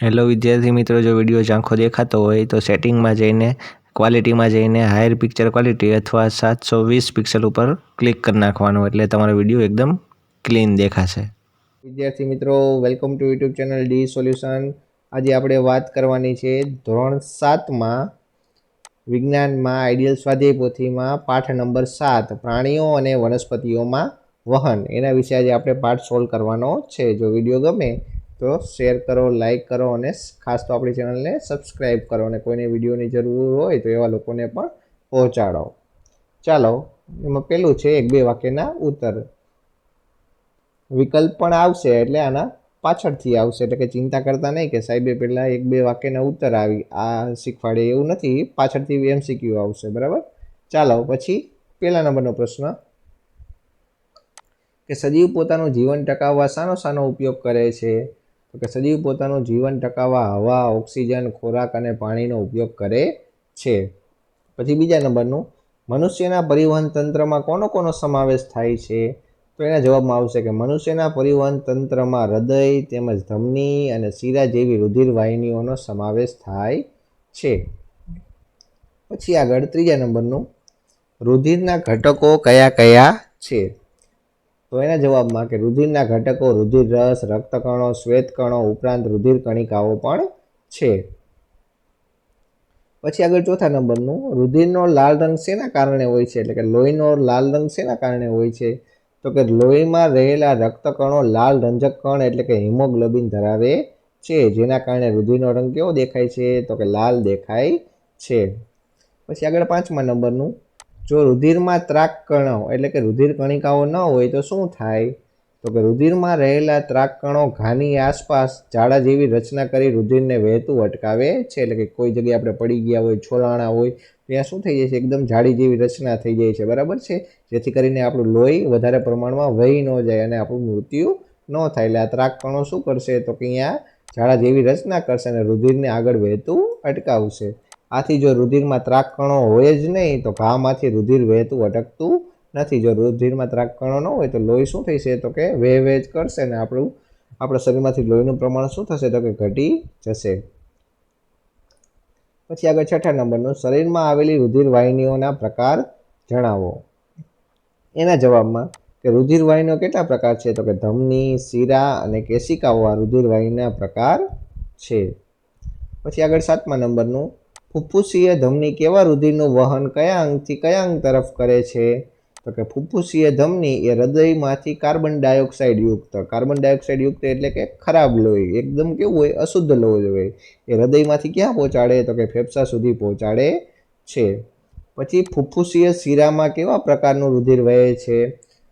Hello વિદ્યાર્થી મિત્રો, જો વીડિયો ઝાંખો દેખાતો હોય તો સેટિંગમાં જઈને ક્વોલિટીમાં જઈને હાયર પિક્ચર ક્વોલિટી અથવા સાતસો વીસ પિક્સલ ઉપર ક્લિક કરી નાખવાનું. એટલે તમારો વીડિયો એકદમ ક્લીન દેખાશે. વિદ્યાર્થી મિત્રો welcome to YouTube channel D solution આજે આપણે વાત કરવાની છે ધોરણ સાતમાં વિજ્ઞાનમાં આઈડિયલ સ્વાધ્યાય પોથીમાં પાઠ નંબર સાત, પ્રાણીઓ અને વનસ્પતિઓમાં વહન. એના વિશે આજે આપણે પાઠ સોલ્વ કરવાનો છે. જો વીડિયો ગમે તો શેર કરો, લાઈક કરો અને ખાસ તો આપણી ચેનલને સબસ્ક્રાઈબ કરો અને કોઈને વિડીયોની જરૂર હોય તો એવા લોકોને પણ પહોંચાડો. ચાલો, એમાં પેલું છે એક બે વાક્યના ઉત્તર. વિકલ્પ પણ આવશે એટલે આના પાછળથી આવશે, એટલે કે ચિંતા કરતા નહીં કે સાહેબે પહેલાં એક બે વાક્યના ઉત્તર આવી, આ શીખવાડે એવું નથી, પાછળથી એમસીક્યુ આવશે, બરાબર? ચાલો, પછી પહેલા નંબરનો પ્રશ્ન. કે સજીવ પોતાનું જીવન ટકાવવા સાનો સાનો ઉપયોગ કરે છે. તો કે સજીવ પોતાનું જીવન ટકાવવા, હવા, ઓક્સિજન, ખોરાક અને પાણીનો ઉપયોગ કરે છે. પછી બીજા નંબરનું, મનુષ્યના પરિવહન તંત્રમાં કોનો કોનો સમાવેશ થાય છે? તો એના જવાબમાં આવશે કે મનુષ્યના પરિવહન તંત્રમાં હૃદય તેમજ ધમની અને શીરા જેવી રુધિર વાહિનીઓનો સમાવેશ થાય છે. પછી આગળ ત્રીજા નંબરનું, રુધિરના ઘટકો કયા કયા છે? તો એના જવાબમાં કે રુધિરના ઘટકો, રુધિર રસ, રક્તકણો, શ્વેતકણો ઉપરાંત રુધિર કણિકાઓ પણ છે. પછી આગળ ચોથા નંબરનું, રુધિરનો લાલ રંગ શેના કારણે હોય છે? એટલે કે લોહીનો લાલ રંગ શેના કારણે હોય છે? તો કે લોહીમાં રહેલા રક્તકણો લાલ રંજક કણ એટલે કે હિમોગ્લોબિન ધરાવે છે, જેના કારણે રુધિરનો રંગ કેવો દેખાય છે? તો કે લાલ દેખાય છે. પછી આગળ પાંચમા નંબરનું જો રુધિરમાં ત્રાક કણો એટલે કે રુધિર કણિકાઓ ન હોય તો શું થાય? તો કે રુધિરમાં રહેલા ત્રાક કણો ઘાની આસપાસ ઝાડા જેવી રચના કરી રુધિરને વહેતું અટકાવે છે. એટલે કે કોઈ જગ્યાએ આપણે પડી ગયા હોય, છોલાણા હોય, ત્યાં શું થઈ જાય છે? એકદમ જાડી જેવી રચના થઈ જાય છે. બરાબર છે? જેથી કરીને આપણું લોહી વધારે પ્રમાણમાં વહી ન જાય અને આપણું મૃત્યુ ન થાય. એટલે આ ત્રાક કણો શું કરશે? તો કે અહીંયા ઝાડા જેવી રચના કરશે અને રુધિરને આગળ વહેતું અટકાવશે. આથી જો રુધિરમાં ત્રાક કણો હોય જ નહીં, તો ઘામાંથી રુધિર વહેતું અટકતું નથી. જો રુધિરમાં ત્રાક કણો ન હોય, તો લોહી શું થશે? તો કે વહે વહે જ કરશે ને આપણું, આપણા શરીરમાંથી લોહીનું પ્રમાણ શું થશે? તો કે ઘટી જશે. પછી આગળ છઠ્ઠા નંબરનું, શરીરમાં આવેલી રુધિર વાહિનીઓના પ્રકાર જણાવો. એના જવાબમાં કે રુધિર વાહિનીઓ કેટલા પ્રકાર છે? તો કે ધમની, શીરા અને કેશિકાઓ આ રુધિરવાહિનીના પ્રકાર છે. પછી આગળ સાતમા નંબરનું ફુફ્ફુસીય ધમની કેવા રુધિરનું વહન કયા અંગથી કયા અંગ તરફ કરે છે? તો કે ફુફ્ફુસીય ધમની એ હૃદયમાંથી કાર્બન ડાયોક્સાઇડ યુક્ત. કાર્બન ડાયોક્સાઇડ યુક્ત એટલે કે ખરાબ લોહી. એકદમ કેવું હોય? અશુદ્ધ લોહી હોય. એ હૃદયમાંથી ક્યાં પહોંચાડે? તો કે ફેફસા સુધી પહોંચાડે છે. પછી ફુફ્ફુસીય શીરામાં કેવા પ્રકારનું રુધિર વહે છે?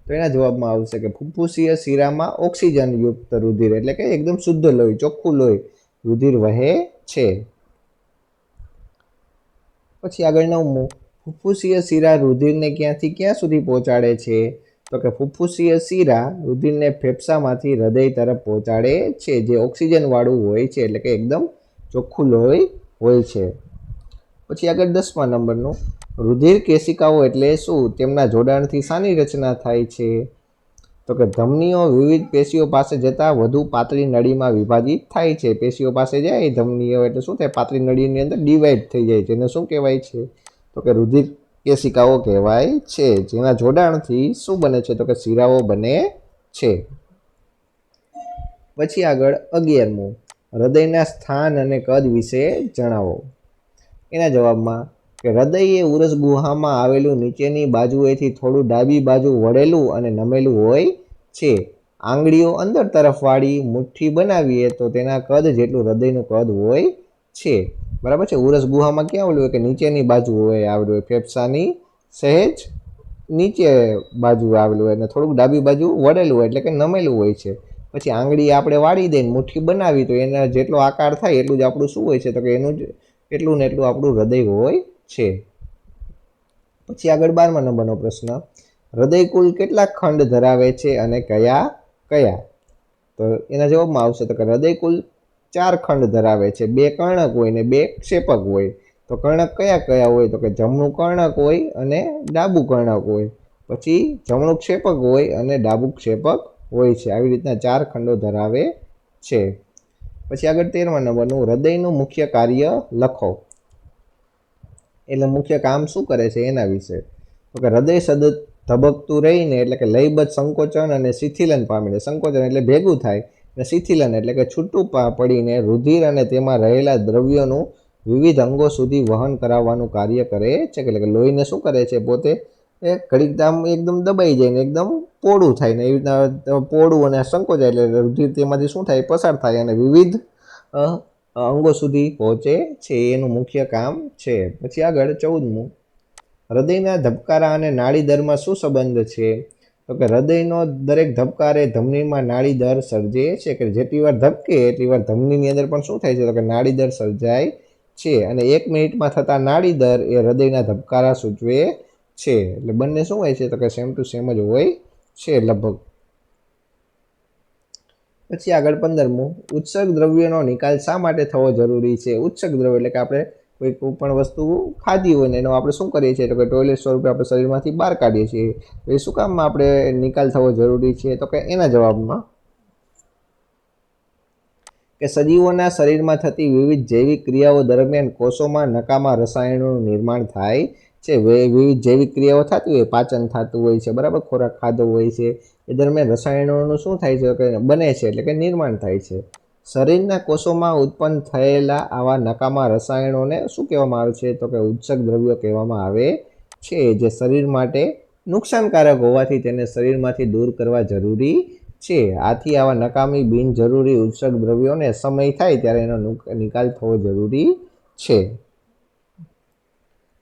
તો એના જવાબમાં આવશે કે ફુફ્ફુસીય શીરામાં ઓક્સિજન યુક્ત રુધિર એટલે કે એકદમ શુદ્ધ લોહી, ચોખ્ખું લોહી રુધિર વહે છે. પછી આગળ નવમું ફુફ્ફુસીય શીરા રુધિરને ક્યાંથી ક્યાં સુધી પહોંચાડે છે? તો કે ફુફ્ફુસીય શીરા રુધિરને ફેફસામાંથી હૃદય તરફ પહોંચાડે છે, જે ઓક્સિજનવાળું હોય છે, એટલે કે એકદમ ચોખ્ખું લોહી હોય છે. પછી આગળ દસમા નંબરનું. રુધિર કેશિકાઓ એટલે શું? તેમના જોડાણથી શાની રચના થાય છે? તો કે ધમનીઓ વિવિધ પેશીઓ પાસે જતાં વધુ પાતળી નળીમાં વિભાજિત થાય છે. પેશીઓ પાસે જાય ધમનીઓ એટલે શું થાય? પાતળી નળીની અંદર ડિવાઈડ થઈ જાય છે. એને શું કહેવાય છે? તો કે રુધિર કેશિકાઓ કહેવાય છે. જેના જોડાણથી શું બને છે? તો કે શિરાઓ બને છે. પછી આગળ અગિયારમું. હૃદયના સ્થાન અને કદ વિશે જણાવો. એના જવાબમાં કે હૃદય એ ઉરસ ગુહામાં આવેલું નીચેની બાજુએથી થોડું ડાબી બાજુ વળેલું અને નમેલું હોય છે. આંગળીઓ અંદર તરફ વાળી મુઠ્ઠી બનાવીએ તો તેના કદ જેટલું હૃદયનું કદ હોય છે. બરાબર છે? ઉરસ ગુહામાં ક્યાં આવેલું હોય કે નીચેની બાજુ હોય આવેલું હોય? ફેફસાની સહેજ નીચે બાજુ આવેલું હોય અને થોડુંક ડાબી બાજુ વળેલું હોય એટલે કે નમેલું હોય છે. પછી આંગળી આપણે વાળી દઈને મુઠ્ઠી બનાવી તો એના જેટલો આકાર થાય એટલું જ આપણું શું હોય છે? તો કે એનું જ એટલું ને એટલું આપણું હૃદય હોય છે. પછી આગળ બારમા નંબરનો પ્રશ્ન. હૃદય કુલ કેટલા ખંડ ધરાવે છે અને કયા કયા? તો એના જવાબમાં આવશે તો કે હૃદય કુલ ચાર ખંડ ધરાવે છે. બે કર્ણક હોય ને બે ક્ષેપક હોય. તો કર્ણક કયા કયા હોય? તો કે જમણું કર્ણક હોય અને ડાબું કર્ણક હોય. પછી જમણું ક્ષેપક હોય અને ડાબું ક્ષેપક હોય છે. આવી રીતના ચાર ખંડો ધરાવે છે. પછી આગળ તેરમા નંબરનું, હૃદયનું મુખ્ય કાર્ય લખો. એટલે મુખ્ય કામ શું કરે છે એના વિશે? તો કે હૃદય સતત ધબકતું રહીને એટલે કે લયબદ્ધ સંકોચન અને શિથિલન પામીને, સંકોચન એટલે ભેગું થાય અને શિથિલન એટલે કે છૂટું પડીને રુધિર અને તેમાં રહેલા દ્રવ્યોનું વિવિધ અંગો સુધી વહન કરાવવાનું કાર્ય કરે છે. એટલે કે લોહીને શું કરે છે? પોતે એ ઘડીક દામ એકદમ દબાઈ જાય ને એકદમ પોળું થાય ને એવી રીતના પોળું અને સંકોચાય એટલે રુધિર તેમાંથી શું થાય? પસાર થાય અને વિવિધ અંગો સુધી પહોંચે છે. એનું મુખ્ય કામ છે. પછી આગળ ચૌદમું. હૃદયના ધબકારા અને નાડી દરમાં શું સંબંધ છે? તો કે હૃદયનો દરેક ધબકારે ધમનીમાં નાડી દર સર્જે છે કે જેટલી વાર ધબકે એટલી વાર ધમનીની અંદર પણ શું થાય છે? તો કે નાડી દર સર્જાય છે અને એક મિનિટમાં થતા નાડી દર એ હૃદયના ધબકારા સૂચવે છે. એટલે બંને શું હોય છે? તો કે સેમ ટુ સેમ જ હોય છે લગભગ. પછી આગળ પંદરમું. ઉત્સર્ગ દ્રવ્યનો નિકાલ શા માટે થવો જરૂરી છે? ઉત્સર્ગ દ્રવ્ય એટલે કે આપણે કોઈ કોઈ પણ વસ્તુ ખાધી હોય ને એનો આપણે શું કરીએ છીએ? તો કે ટોયલેટ સ્વરૂપે આપણે શરીરમાંથી બહાર કાઢીએ છીએ. તો એ શું કામમાં આપણે નિકાલ થવો જરૂરી છે? તો કે એના જવાબમાં કે સજીવોના શરીરમાં થતી વિવિધ જૈવિક ક્રિયાઓ દરમિયાન કોષોમાં નકામા રસાયણોનું નિર્માણ થાય છે. વિવિધ જૈવિક ક્રિયાઓ થતી હોય, પાચન થતું હોય છે, બરાબર? ખોરાક ખાધો હોય છે. એ દરમિયાન રસાયણોનું શું થાય છે? કે બને છે, એટલે કે નિર્માણ થાય છે. શરીરના કોષોમાં ઉત્પન્ન થયેલા આવા નકામા રસાયણોને શું કહેવામાં આવે છે? તો કે ઉત્સક દ્રવ્યો કહેવામાં આવે છે, જે શરીર માટે નુકસાનકારક હોવાથી તેને શરીરમાંથી દૂર કરવા જરૂરી છે. આથી આવા નકામી બિનજરૂરી ઉત્સક દ્રવ્યોને સમય થાય ત્યારે એનો નિકાલ થવો જરૂરી છે.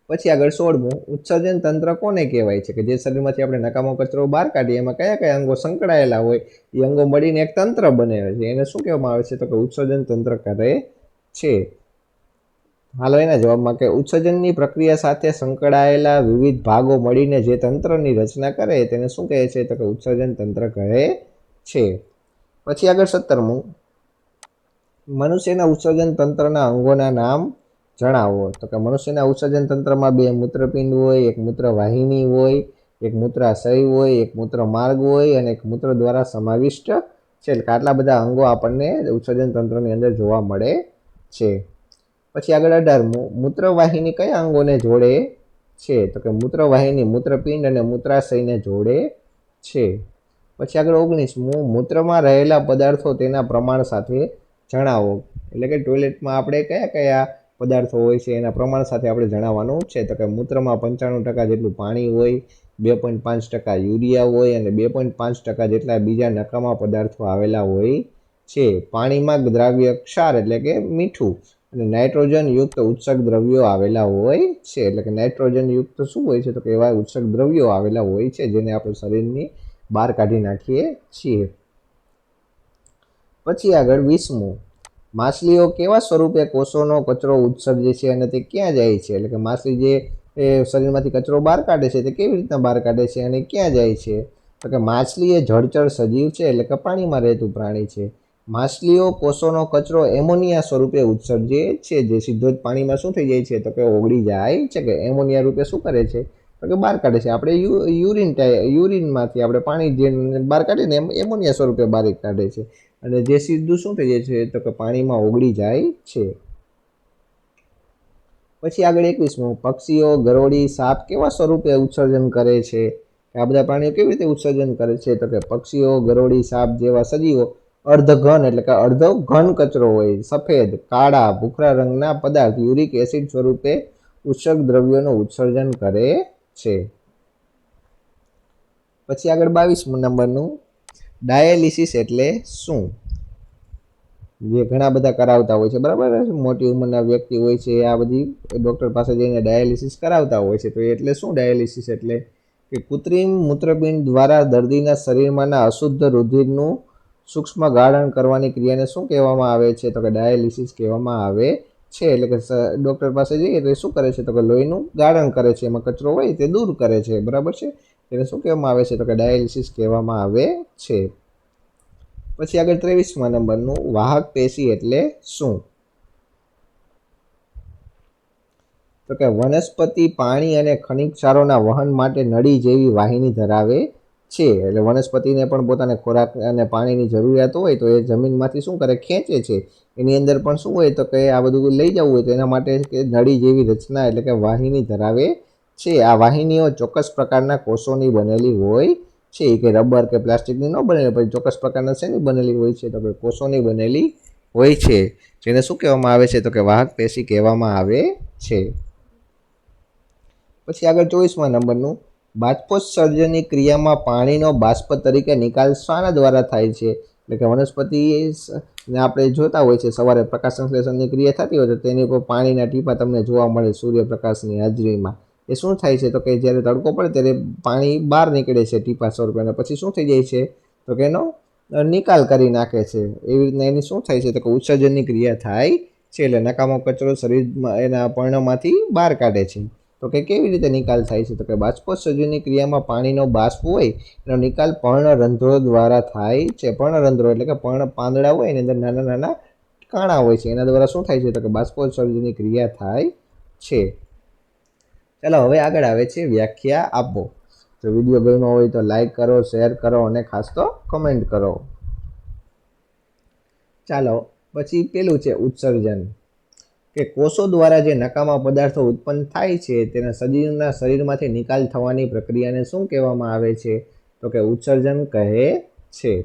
પછી આગળ સોળમું, ઉત્સર્જન તંત્ર કોને કહેવાય છે? કે જે શરીરમાંથી આપણે નકામો કચરો બહાર કાઢીએ, એમાં કયા કયા અંગો સંકળાયેલા હોય, એ અંગો મળીને એક તંત્ર બને છે. એને શું કહેવામાં આવે છે? તો કે ઉત્સર્જન તંત્ર કરે છે. હાલો, એના જવાબમાં કે ઉત્સર્જનની પ્રક્રિયા સાથે સંકળાયેલા વિવિધ ભાગો મળીને જે તંત્રની રચના કરે, તેને શું કહે છે? તો કે ઉત્સર્જન તંત્ર કહે છે. પછી આગળ સત્તરમું. મનુષ્યના ઉત્સર્જન તંત્રના અંગોના નામ જણાવો. તો કે મનુષ્યના ઉત્સર્જન તંત્રમાં બે મૂત્રપિંડ હોય, એક મૂત્રવાહિની હોય, એક મૂત્રાશય હોય, એક મૂત્ર માર્ગ હોય અને એક મૂત્ર દ્વારા સમાવિષ્ટ છે. એટલે આટલા બધા અંગો આપણને ઉત્સર્જન તંત્રની અંદર જોવા મળે છે. પછી આગળ અઢારમું મૂત્રવાહિની કયા અંગોને જોડે છે? તો કે મૂત્રવાહિની મૂત્રપિંડ અને મૂત્રાશયને જોડે છે. પછી આગળ ઓગણીસમું મૂત્રમાં રહેલા પદાર્થો તેના પ્રમાણ સાથે જણાવો. એટલે કે ટોયલેટમાં આપણે કયા કયા પદાર્થો હોય છે, એના પ્રમાણ સાથે આપણે જણાવવાનું છે. તો કે મૂત્રમાં પંચાણું ટકા જેટલું પાણી હોય, બે પોઈન્ટ પાંચ ટકા યુરિયા હોય અને બે પોઈન્ટ પાંચ ટકા જેટલા બીજા નકામા પદાર્થો આવેલા હોય છે. પાણીમાં દ્રાવ્ય ક્ષાર એટલે કે મીઠું અને નાઇટ્રોજન યુક્ત ઉત્સક દ્રવ્યો આવેલા હોય છે. એટલે કે નાઇટ્રોજન યુક્ત શું હોય છે? તો કે એવા ઉત્સક દ્રવ્યો આવેલા હોય છે જેને આપણે શરીરની બહાર કાઢી નાખીએ છીએ. પછી આગળ વીસમું. માછલીઓ કેવા સ્વરૂપે કોષોનો કચરો ઉત્સર્જે છે અને તે ક્યાં જાય છે? એટલે કે માછલી જે, એ શરીરમાંથી કચરો બહાર કાઢે છે તે કેવી રીતના બહાર કાઢે છે અને ક્યાં જાય છે? તો કે માછલી એ જળચર સજીવ છે એટલે કે પાણીમાં રહેતું પ્રાણી છે. માછલીઓ કોષોનો કચરો એમોનિયા સ્વરૂપે ઉત્સર્જે છે. જે સીધો જ પાણીમાં શું થઈ જાય છે? તો કે ઓગળી જાય છે કે એમોનિયા રૂપે શું કરે છે? તો કે બહાર કાઢે છે. આપણે યુ, યુરિન યુરિનમાંથી આપણે પાણી જે બહાર કાઢીને એમ, એમોનિયા સ્વરૂપે બહાર કાઢે છે. અને જે સીધું શું થઈ જાય છે, તો કે પાણીમાં ઓગળી જાય છે. પછી આગળ એકવીસમું પક્ષીઓ ગરોળી, સાપ કેવા સ્વરૂપે ઉત્સર્જન કરે છે? આ બધા પ્રાણીઓ કેવી રીતે ઉત્સર્જન કરે છે? તો કે પક્ષીઓ, ગરોળી, સાપ જેવા સજીવો અર્ધઘન એટલે કે અર્ધ ઘન કચરો હોય, સફેદ, કાળા, ભૂખરા રંગના પદાર્થ, યુરિક એસિડ સ્વરૂપે ઉત્સર્ગ દ્રવ્યોનું ઉત્સર્જન કરે છે. પછી આગળ બાવીસ નંબરનું ડાયાલિસિસ એટલે શું? જે ઘણા બધા કરાવતા હોય છે, બરાબર? મોટી ઉંમરના વ્યક્તિ હોય છે, આ બધી ડૉક્ટર પાસે જઈને ડાયાલિસિસ કરાવતા હોય છે, તો એટલે શું ડાયાલિસિસ એટલે? કે કૃત્રિમ મૂત્રપિંડ દ્વારા દર્દીના શરીરમાંના અશુદ્ધ રુધિરનું સૂક્ષ્મ ગાળણ કરવાની ક્રિયાને શું કહેવામાં આવે છે? તો કે ડાયાલિસિસ કહેવામાં આવે છે. એટલે કે ડૉક્ટર પાસે જઈએ તો શું કરે છે? તો કે લોહીનું ગાળણ કરે છે, એમાં કચરો હોય તે દૂર કરે છે, બરાબર છે? તેને શું કહેવામાં આવે છે? તો કે ડાયાલિસિસ કહેવામાં આવે છે. પછી આગળ ત્રેવીસમા નંબરનું વાહક પેશી એટલે શું? તો કે વનસ્પતિ, પાણી અને ખનિજ ક્ષારોના વહન માટે નળી જેવી વાહિની ધરાવે છે. એટલે વનસ્પતિને પણ પોતાને ખોરાક અને પાણીની જરૂરિયાત હોય તો એ જમીનમાંથી શું કરે? ખેંચે છે. એની અંદર પણ શું હોય? તો કે આ બધું લઈ જવું હોય તો એના માટે કે નળી જેવી રચના એટલે કે વાહિની ધરાવે છે, આ વાહિનીઓ ચોક્કસ પ્રકારના કોષોની બનેલી હોય છે, કે રબર કે પ્લાસ્ટિકની ન બનેલી પણ ચોક્કસ પ્રકારના શેની બનેલી હોય છે, તો કે કોષોની બનેલી હોય છે. જેને શું કહેવામાં આવે છે, તો કે વાહક પેશી કહેવામાં આવે છે. પછી આગળ ચોવીસમાં નંબરનું બાષ્પોત્સર્જનની ક્રિયામાં પાણીનો બાષ્પ તરીકે નિકાલ શાના દ્વારા થાય છે? એટલે કે વનસ્પતિ આપણે જોતા હોય છે, સવારે પ્રકાશ સંશ્લેષણની ક્રિયા થતી હોય, તો તેની ઉપર પાણીના ટીપા તમને જોવા મળે, સૂર્યપ્રકાશની હાજરીમાં. એ શું થાય છે? તો કે જ્યારે તડકો પડે ત્યારે પાણી બહાર નીકળે છે ટીપા રૂપિયાના. પછી શું થઈ જાય છે? તો કે એનો નિકાલ કરી નાખે છે. એવી રીતના એની શું થાય છે? તો કે ઉત્સર્જનની ક્રિયા થાય છે એટલે નકામો કચરો શરીરમાં એના પર્ણમાંથી બહાર કાઢે છે. તો કે કેવી રીતે નિકાલ થાય છે? તો કે બાષ્પોત્સર્જનની ક્રિયામાં પાણીનો બાષ્પ હોય, એનો નિકાલ પર્ણરંધ્રો દ્વારા થાય છે. પર્ણરંધ્રો એટલે કે પર્ણ પાંદડા હોય, એની અંદર નાના નાના કાણા હોય છે. એના દ્વારા શું થાય છે? તો કે બાષ્પોત્સર્જનની ક્રિયા થાય છે. ચાલો, હવે આગળ આવે છે વ્યાખ્યા આપો જો વીડિયો ગમ્યો હોય તો લાઈક કરો શેર કરો અને ખાસ તો કમેન્ટ કરો. ચાલો, પછી પેલું છે ઉત્સર્જન. કે કોષો દ્વારા જે નકામા પદાર્થો ઉત્પન્ન થાય છે, તેના સજીવના શરીરમાંથી નિકાલ થવાની પ્રક્રિયાને શું કહેવામાં આવે છે? તો કે ઉત્સર્જન કહે છે.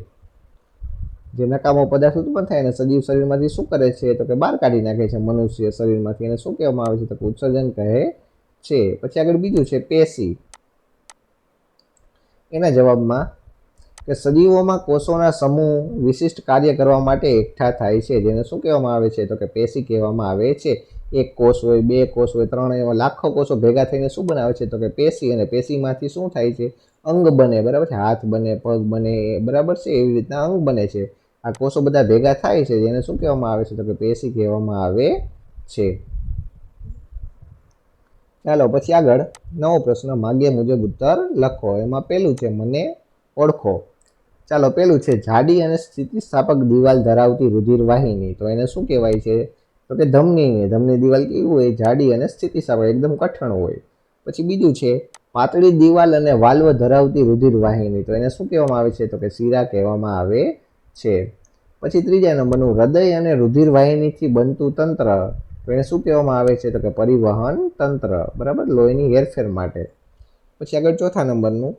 જે નકામો પદાર્થ ઉત્પન્ન થાય અને સજીવ શરીરમાંથી શું કરે છે? તો કે બહાર કાઢી નાખે છે મનુષ્ય શરીરમાંથી. એને શું કહેવામાં આવે છે? તો કે ઉત્સર્જન કહે છે. પછી આગળ બીજું છે, પેશી. એના જવાબમાં કે સજીવોમાં કોષોના સમૂહ વિશિષ્ટ કાર્ય કરવા માટે એકઠા થાય છે. જેને શું કહેવામાં આવે છે? તો કે પેશી કહેવામાં આવે છે. એક કોષ હોય, બે કોષ હોય, ત્રણ એવા લાખો કોષો ભેગા થઈને શું બનાવે છે? તો કે પેશી અને પેશીમાંથી શું થાય છે? અંગ બને, બરાબર છે? હાથ બને, પગ બને, બરાબર છે? એવી રીતના અંગ બને છે. આ કોષો બધા ભેગા થાય છે. જેને શું કહેવામાં આવે છે? તો કે પેશી કહેવામાં આવે છે. ચાલો, પછી આગળ નવો પ્રશ્ન, માગ્યા મુજબ ઉત્તર લખો. એમાં પેલું છે, મને ઓળખો. ચાલો, પેલું છે, જાડી અને સ્થિતિસ્થાપક દિવાલ ધરાવતી રુધિર વાહિની તો એને શું કહેવાય છે? તો કે ધમની ધમની દિવાલ કેવી હોય? જાડી અને સ્થિતિસ્થાપક, એકદમ કઠણ હોય. પછી બીજું છે, પાતળી દિવાલ અને વાલ્વ ધરાવતી રુધિર વાહિની તો એને શું કહેવામાં આવે છે? તો કે શીરા કહેવામાં આવે છે. પછી ત્રીજા નંબરનું, હૃદય અને રુધિર વાહિનીથી બનતું તંત્ર. તો એને શું કહેવામાં આવે છે? તો કે પરિવહન તંત્ર, બરાબર? લોહીની હેરફેર માટે. પછી આગળ ચોથા નંબરનું.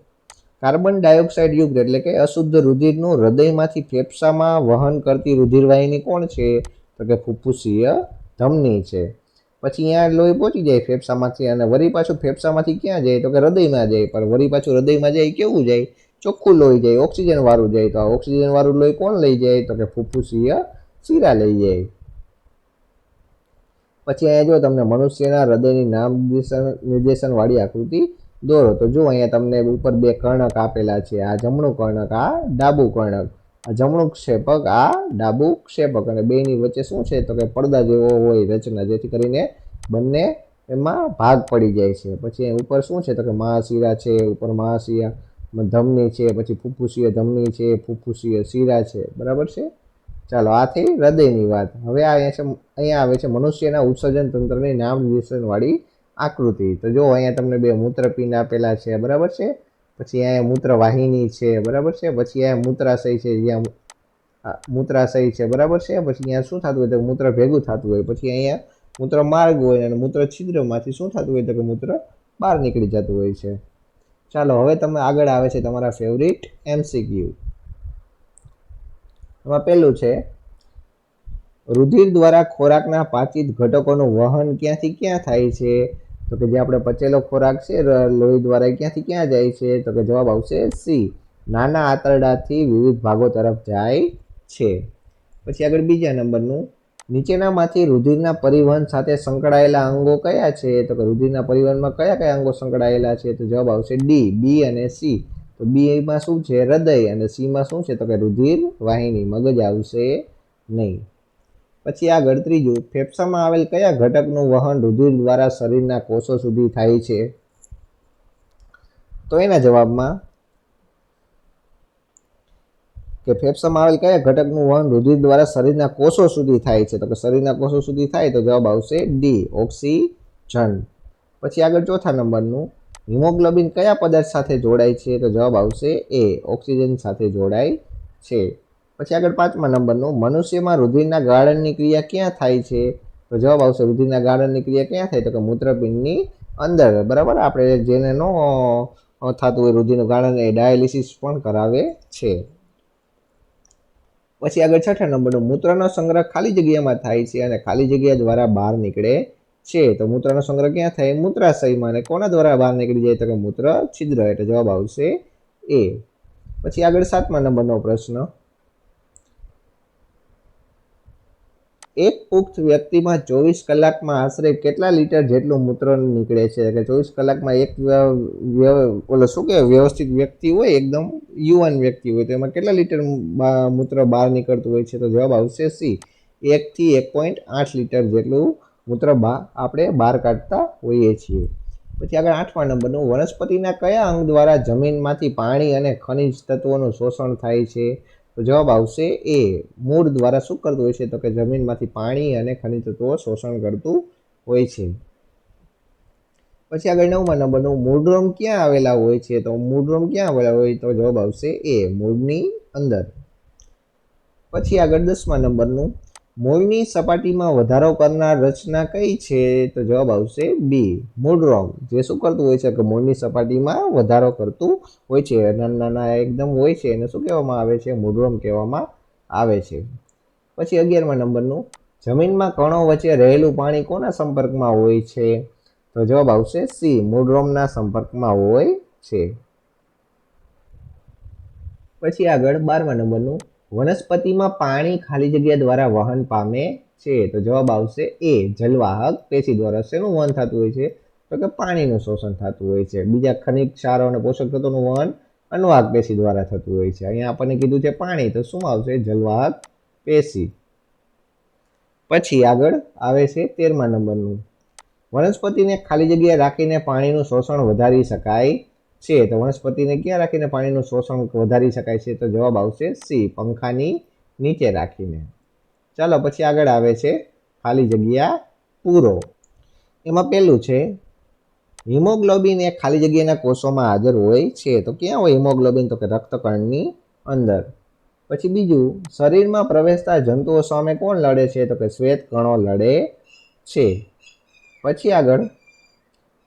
કાર્બન ડાયોક્સાઇડ યુક્ત એટલે કે અશુદ્ધ રુધિરનું હૃદયમાંથી ફેફસામાં વહન કરતી રુધિરવાહિની કોણ છે? તો કે ફુફ્ફુસીય ધમની છે. પછી અહીંયા લોહી પહોંચી જાય ફેફસામાંથી અને વળી પાછું ફેફસામાંથી ક્યાં જાય? તો કે હૃદયમાં જાય. પણ વળી પાછું હૃદયમાં જાય કેવું જાય? ચોખ્ખું લોહી જાય ઓક્સિજન વાળું જાય. તો આ ઓક્સિજનવાળું લોહી કોણ લઈ જાય? તો કે ફુફ્ફુસીય શીરા લઈ જાય. પછી અહીંયા જો તમને મનુષ્યના હૃદયની નામ નિર્દેશન નિર્દેશનવાળી આકૃતિ દોરો. તો જો અહીંયા તમને ઉપર બે કર્ણક આપેલા છે. આ જમણું કર્ણક, આ ડાબું કર્ણક. આ જમણું ક્ષેપક, આ ડાબું ક્ષેપક. અને બેની વચ્ચે શું છે? તો કે પડદા જેવો હોય રચના, જેથી કરીને બંને એમાં ભાગ પડી જાય છે. પછી ઉપર શું છે? તો કે મહાશિરા છે, ઉપર મહાશિરા. ધમની છે, પછી ફુફ્ફુસીય ધમની છે ફુફ્ફુસીય શિરા છે. બરાબર છે? ચાલો આ થઈ હૃદયની વાત. હવે આ છે, અહીંયા આવે છે મનુષ્યના ઉત્સર્જન તંત્રની નામ નિર્દેશનવાળી આકૃતિ. તો જો અહીંયા તમને બે મૂત્રપિંડ આપેલા છે, બરાબર છે? પછી અહીંયા મૂત્ર વાહિની છે, બરાબર છે? પછી અહીંયા મૂત્રાશય છે, જ્યાં મૂત્રાશય છે, બરાબર છે? પછી અહીંયા શું થતું હોય તો મૂત્ર ભેગું થતું હોય. પછી અહીંયા મૂત્ર માર્ગ હોય અને મૂત્ર છિદ્રમાંથી શું થતું હોય તો કે મૂત્ર બહાર નીકળી જતું હોય છે. ચાલો, હવે તમે આગળ આવે છે તમારા ફેવરિટ એમસીક્યુ. એમાં પહેલું છે, રુધિર દ્વારા ખોરાકના પાચિત ઘટકોનું વહન ક્યાંથી ક્યાં થાય છે? તો કે જે આપણે પચેલો ખોરાક છે લોહી દ્વારા ક્યાંથી ક્યાં જાય છે? તો કે જવાબ આવશે સી, નાના આંતરડાથી વિવિધ ભાગો તરફ જાય છે. પછી આગળ બીજા નંબરનું, નીચેનામાંથી રુધિરના પરિવહન સાથે સંકળાયેલા અંગો કયા છે? તો કે રુધિરના પરિવહનમાં કયા કયા અંગો સંકળાયેલા છે? તો જવાબ આવશે ડી, બી અને સી. તો બીમાં શું છે? હૃદય. અને સીમાં શું છે? તો કે રુધિર વાહિની. મગજ આવશે નહીં. પછી આગળ ત્રીજું. ફેફસામાં આવેલ કયા ઘટકનું વહન રુધિર દ્વારા શરીરના કોષો સુધી થાય છે? તો એના જવાબમાં કે ફેફસામાં આવેલ કયા ઘટકનું વહન રુધિર દ્વારા શરીરના કોષો સુધી થાય છે? તો કે શરીરના કોષો સુધી થાય તો જવાબ આવશે ડી ઓક્સિજન. પછી આગળ ચોથા નંબરનું. હિમોગ્લોબિન કયા પદાર્થ સાથે જોડાય છે? તો જવાબ આવશે એ, ઓક્સિજન સાથે જોડાય છે. પછી આગળ પાંચમા નંબરનું, મનુષ્યમાં રુધિરના ગાળણની ક્રિયા ક્યાં થાય છે? તો જવાબ આવશે રુધિરના ગાળણની ક્રિયા ક્યાં થાય? તો કે મૂત્રપિંડની અંદર. બરાબર? આપણે જેને નો થતું હોય રુધિરનું ગાળણ એ ડાયાલિસિસ પણ કરાવે છે. પછી આગળ છઠ્ઠા નંબરનું, મૂત્રનો સંગ્રહ ખાલી જગ્યામાં થાય છે અને ખાલી જગ્યા દ્વારા બહાર નીકળે છે? તો મૂત્રનો સંગ્રહ ક્યાં થાય? મૂત્રાશયમાં. અને કોના દ્વારા બહાર નીકળી જાય? તો કે મૂત્ર છિદ્ર એટલે જવાબ આવશે એ. પછી આગળ સાતમા નંબરનો પ્રશ્ન. એક પુખ્ત વ્યક્તિમાં ચોવીસ કલાકમાં આશરે કેટલા લીટર જેટલું મૂત્ર નીકળે છે? કે ચોવીસ કલાકમાં એક ઓલો શું કહેવાય? વ્યવસ્થિત વ્યક્તિ હોય, એકદમ યુવાન વ્યક્તિ હોય, તો એમાં કેટલા લીટર મૂત્ર બહાર નીકળતું હોય છે? તો જવાબ આવશે સી. એકથી એક પોઈન્ટ આઠ લીટર જેટલું મૂત્ર બા આપણે બહાર કાઢતા હોઈએ છીએ. પછી આગળ આઠમા નંબરનું, વનસ્પતિના કયા અંગ દ્વારા જમીનમાંથી પાણી અને ખનિજ તત્વોનું શોષણ થાય છે? તો જવાબ આવશે એ, મૂળ દ્વારા શું કરતું હોય છે? તો કે જમીનમાંથી પાણી અને ખનિજ તત્વો શોષણ કરતું હોય છે. પછી આગળ નવમા નંબરનું મૂળરોમ ક્યાં આવેલા હોય છે? તો મૂળરોમ ક્યાં આવેલા હોય? તો જવાબ આવશે એ, મૂળની અંદર. પછી આગળ દસમા નંબરનું મૂળની સપાટીમાં વધારો કરનાર રચના કઈ છે? તો જવાબ આવશે બી મૂળરોમ જે શું કરતું હોય છે કે મૂળની સપાટીમાં વધારો કરતું હોય છે. નાના નાના એકદમ હોય છે. એને શું કહેવામાં આવે છે? મૂળરોમ કહેવામાં આવે છે. પછી અગિયારમા નંબરનું. જમીનમાં કણો વચ્ચે રહેલું પાણી કોના સંપર્કમાં હોય છે? તો જવાબ આવશે સી મૂળરોમના સંપર્કમાં હોય છે. પછી આગળ બારમા નંબરનું. વનસ્પતિમાં પાણી ખાલી જગ્યા દ્વારા વહન પામે છે. તો જવાબ આવશે એ, જલવાહક પેશી દ્વારા શેનું વહન થતું હોય છે? તો કે પાણીનું શોષણ થતું હોય છે. બીજા ખનિજ ક્ષારો અને પોષક તત્વોનું વહન અનુવાહક પેશી દ્વારા થતું હોય છે. અહીંયા આપણને કીધું છે પાણી. તો શું આવશે? જલવાહક પેશી. પછી આગળ આવે છે તેરમા નંબરનું. વનસ્પતિને ખાલી જગ્યા રાખીને પાણીનું શોષણ વધારી શકાય છે. તો વનસ્પતિને ક્યાં રાખીને પાણીનું શોષણ વધારી શકાય છે? તો જવાબ આવશે સી પંખાની નીચે રાખીને. ચાલો પછી આગળ આવે છે ખાલી જગ્યા પૂરો. એમાં પહેલું છે, હિમોગ્લોબિન એ ખાલી જગ્યાના કોષોમાં હાજર હોય છે. તો ક્યાં હોય હિમોગ્લોબિન? તો કે રક્તકણની અંદર. પછી બીજું, શરીરમાં પ્રવેશતા જંતુઓ સામે કોણ લડે છે? તો કે શ્વેત કણો લડે છે. પછી આગળ,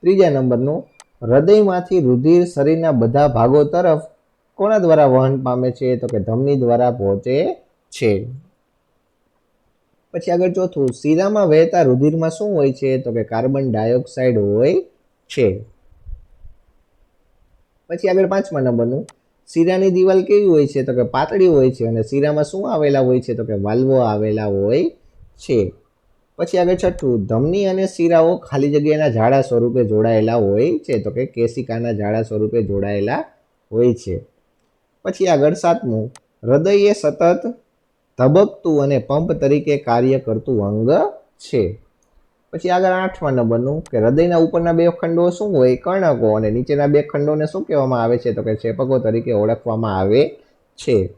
ત્રીજા નંબરનું હૃદયમાંથી રુધિર શરીરના બધા ભાગો તરફ કોના દ્વારા વહન પામે છે? તો કે ધમની દ્વારા પહોંચે છે. પછી આગળ ચોથું, શીરામાં વહેતા રુધિરમાં શું હોય છે? તો કે કાર્બન ડાયોક્સાઇડ હોય છે. પછી આગળ પાંચમા નંબરનું, શીરાની દિવાલ કેવી હોય છે? તો કે પાતળી હોય છે અને શીરામાં શું આવેલા હોય છે? તો કે વાલ્વો આવેલા હોય છે. પછી આગળ છઠ્ઠું ધમની અને શીરાઓ ખાલી જગ્યાના ઝાડા સ્વરૂપે જોડાયેલા હોય છે. તો કે કેશિકાના ઝાડા સ્વરૂપે જોડાયેલા હોય છે. પછી આગળ સાતમું, હૃદય એ સતત ધબકતું અને પંપ તરીકે કાર્ય કરતું અંગ છે. પછી આગળ આઠમા નંબરનું, કે હૃદયના ઉપરના બે ખંડો શું હોય? કર્ણકો. અને નીચેના બે ખંડોને શું કહેવામાં આવે છે? તો કે ચેપકો તરીકે ઓળખવામાં આવે છે.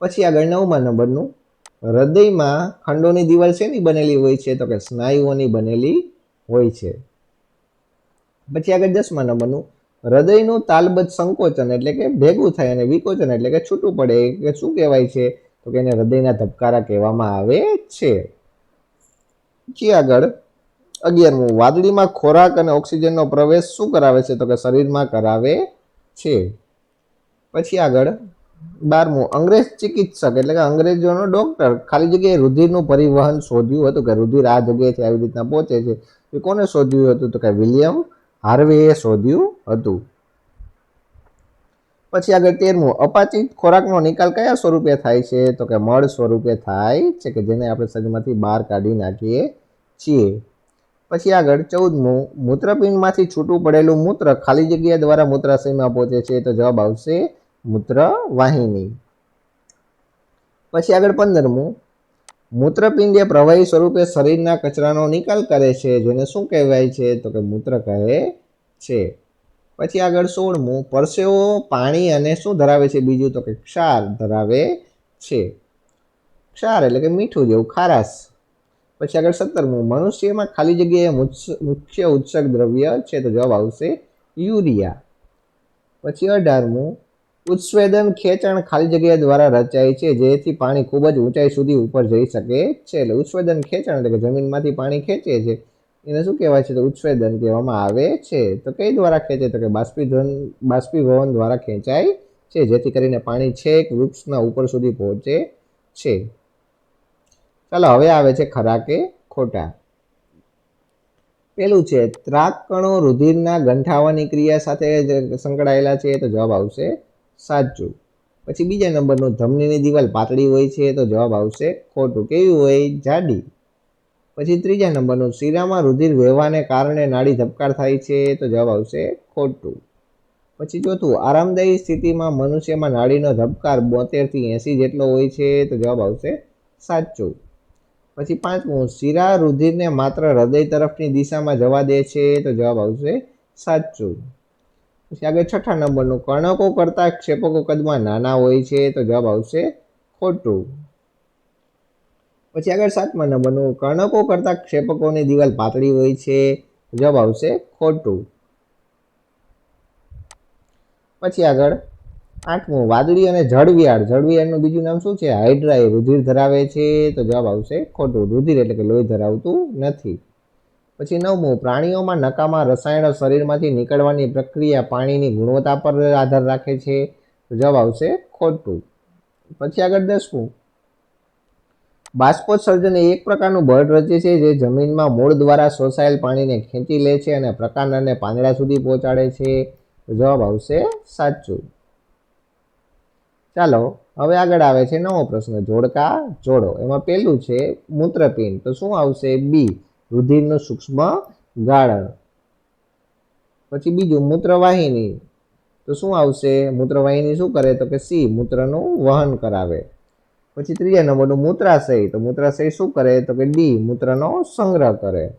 પછી આગળ નવમા નંબરનું હૃદયમાં ખંડોની દિવાલ શેની બનેલી હોય છે? તો કે સ્નાયુઓની બનેલી હોય છે. પછી આગળ દસમા નંબરનું. હૃદયનું તાલબદ્ધ સંકોચન એટલે કે ભેગું થાય અને વિકોચન એટલે કે છૂટું પડે. કે શું કહેવાય છે? તો કે એને હૃદયના ધબકારા કહેવામાં આવે છે. પછી આગળ અગિયારમું. વાદળીમાં ખોરાક અને ઓક્સિજનનો પ્રવેશ શું કરાવે છે? તો કે શરીરમાં કરાવે છે. પછી આગળ બારમું, અંગ્રેજ ચિકિત્સક એટલે કે અંગ્રેજોનો ડોક્ટર ખાલી જગ્યાએ રુધિરનું પરિવહન શોધ્યું હતું કે રુધિર આ જગ્યાએથી આવી રીતના પહોંચે છે. એ કોને શોધ્યું હતું? તો કે વિલિયમ હાર્વેએ શોધ્યું હતું. પછી આગળ તેરમું, અપાચિત ખોરાકનો નિકાલ કયા સ્વરૂપે થાય છે? તો કે મળ સ્વરૂપે થાય છે કે જેને આપણે શરીરમાંથી બહાર કાઢી નાખીએ છીએ. પછી આગળ ચૌદમું, મૂત્રપિંડમાંથી છૂટું પડેલું મૂત્ર ખાલી જગ્યા દ્વારા મૂત્રાશયમાં પહોંચે છે તો જવાબ આવશે મૂત્ર વાહિની. પછી આગળ પંદરમું. મૂત્રપિંડ એ પ્રવાહી સ્વરૂપે શરીરના કચરાનો નિકાલ કરે છે, જેને શું કહેવાય છે? તો કે મૂત્ર કહે છે. પછી આગળ સોળમું. પરસેવો પાણી અને શું ધરાવે છે? બીજું તો કે ક્ષાર ધરાવે છે. ક્ષાર એટલે કે મીઠું જેવું, ખારાશ. પછી આગળ સત્તરમું. મનુષ્યમાં ખાલી જગ્યાએ મુખ્ય ઉત્સર્ગ દ્રવ્ય છે, તો જવાબ આવશે યુરિયા. પછી અઢારમું. ઉત્સ્વેદન ખેંચાણ ખાલી જગ્યા દ્વારા રચાય છે, જેથી પાણી ખૂબ જ ઊંચાઈ સુધી ઉપર જઈ શકે છે. એટલે ઉત્સ્વેદન ખેંચાણ એટલે કે જમીનમાંથી પાણી ખેંચે છે. એને શું કહેવાય છે? તો ઉત્સ્વેદન કહેવામાં આવે છે. તો કઈ દ્વારા ખેંચે તો કે બાષ્પીભવન બાષ્પીભવન દ્વારા ખેંચાય છે, જેથી કરીને પાણી છેક વૃક્ષના ઉપર સુધી પહોંચે છે. ચાલો, હવે આવે છે ખરા કે ખોટા. પેલું છે ત્રાક કણો રુધિરના ગંઠાવાની ક્રિયા સાથે સંકળાયેલા છે તો જવાબ આવશે. સાચું. પછી બીજા નંબરનું ધમનીની દિવાલ પાતળી હોય છે તો જવાબ આવશે, ખોટું કેવી હોય? જાડી. પછી ત્રીજા નંબરનું, શિરામાં રુધિર વહેવાને કારણે નાડી ધબકાર થાય છે. તો જવાબ આવશે, ખોટું. પછી ચોથું, આરામદાયી સ્થિતિમાં મનુષ્યમાં નાડીનો ધબકાર બોતેરથી એંસી જેટલો હોય છે. તો જવાબ આવશે, સાચું. પછી પાંચમું, શિરા રુધિરને માત્ર હૃદય તરફની દિશામાં જવા દે છે. તો જવાબ આવશે, સાચું. પછી આગળ છઠ્ઠા નંબરનું. કર્ણકો કરતાં ક્ષેપકો કદમાં નાના હોય છે તો જવાબ આવશે ખોટું. પછી આગળ સાતમા નંબરનું. કર્ણકો કરતાં ક્ષેપકોની દિવાલ પાતળી હોય છે જવાબ આવશે ખોટું. પછી આગળ આઠમું. વાદળી અને જળવિયાળ. જળવિયાળનું બીજું નામ શું છે? હાઇડ્રા એ રુધિર ધરાવે છે તો જવાબ આવશે ખોટું. રુધિર એટલે કે લોહી ધરાવતું નથી. પછી નવમું, પ્રાણીઓમાં નકામા રસાયણો શરીરમાંથી નીકળવાની પ્રક્રિયા પાણીની ગુણવત્તા પર આધાર રાખે છે. જવાબ આવશે ખોટું. પછી આગળ દસમું. બાષ્પોત્સર્જન એ એક પ્રકારનું બળ રચે છે જે જમીનમાં મૂળ દ્વારા શોષાયેલ પાણીને ખેંચી લે છે અને પ્રકાંડ અને પાંદડા સુધી પહોંચાડે છે. જવાબ આવશે સાચું. ચાલો, હવે આગળ આવે છે નવો પ્રશ્ન. જોડકા, જોડો. એમાં પહેલું છે મૂત્રપિંડ. તો શું આવશે? બી. રુધિરનું સૂક્ષ્મ ગાળણ પછી બીજું મૂત્રવાહિની. તો શું આવશે? મૂત્રવાહિની શું કરે? તો કે સી, મૂત્રનું વહન કરાવે. પછી ત્રીજા નંબરનું મૂત્રાશય. તો મૂત્રાશય શું કરે? તો કે ડી, મૂત્રનો સંગ્રહ કરે.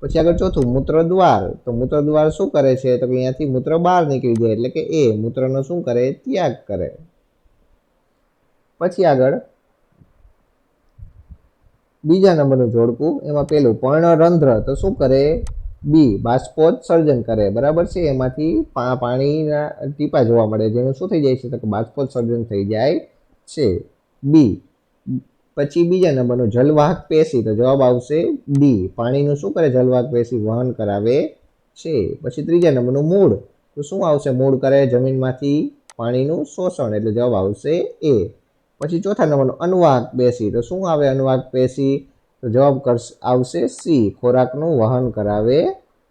પછી આગળ ચોથું, મૂત્રદ્વાર. તો મૂત્રદ્વાર શું કરે છે? તો કે અહીંયાથી મૂત્ર બહાર નીકળી જાય, એટલે કે એ મૂત્રનો શું કરે? ત્યાગ કરે. પછી આગળ બીજા નંબરનું જોડકું. એમાં પેલું પર્ણરંધ્ર, તો શું કરે? બી બાષ્પોત સર્જન કરે. બરાબર છે? એમાંથી પાણીના ટીપા જોવા મળે જેનું શું થઈ જાય છે? તો કે બાષ્પોત્સર્જન થઈ જાય છે. બી, પછી બીજા નંબરનું જલવાહક પેશી, તો જવાબ આવશે ડી. પાણીનું શું કરે? જલવાહક પેશી વહન કરાવે છે. પછી ત્રીજા નંબરનું મૂળ, તો શું આવશે? મૂળ કરે જમીનમાંથી પાણીનું શોષણ, એટલે જવાબ આવશે એ. પછી ચોથા નંબરનો અનુવાહક પેશી તો શું આવે અનુવાહક પેશી તો જવાબ કરશે આવશે સી. ખોરાકનું વહન કરાવે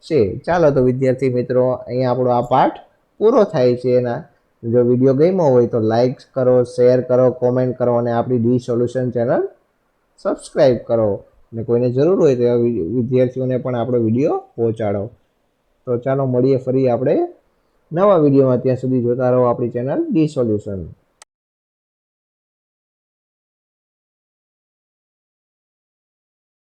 છે. ચાલો તો વિદ્યાર્થી મિત્રો, અહીંયા આપણો આ પાઠ પૂરો થાય છે એના. જો વીડિયો ગમ્યો હોય તો લાઇક કરો, શેર કરો, કોમેન્ટ કરો અને આપણી ડી સોલ્યુશન ચેનલ સબસ્ક્રાઈબ કરો. અને કોઈને જરૂર હોય તો વિદ્યાર્થીઓને પણ આપણો વીડિયો પહોંચાડો. તો ચાલો મળીએ ફરી આપણે નવા વિડીયોમાં. ત્યાં સુધી જોતા રહો આપણી ચેનલ ડી સોલ્યુશન.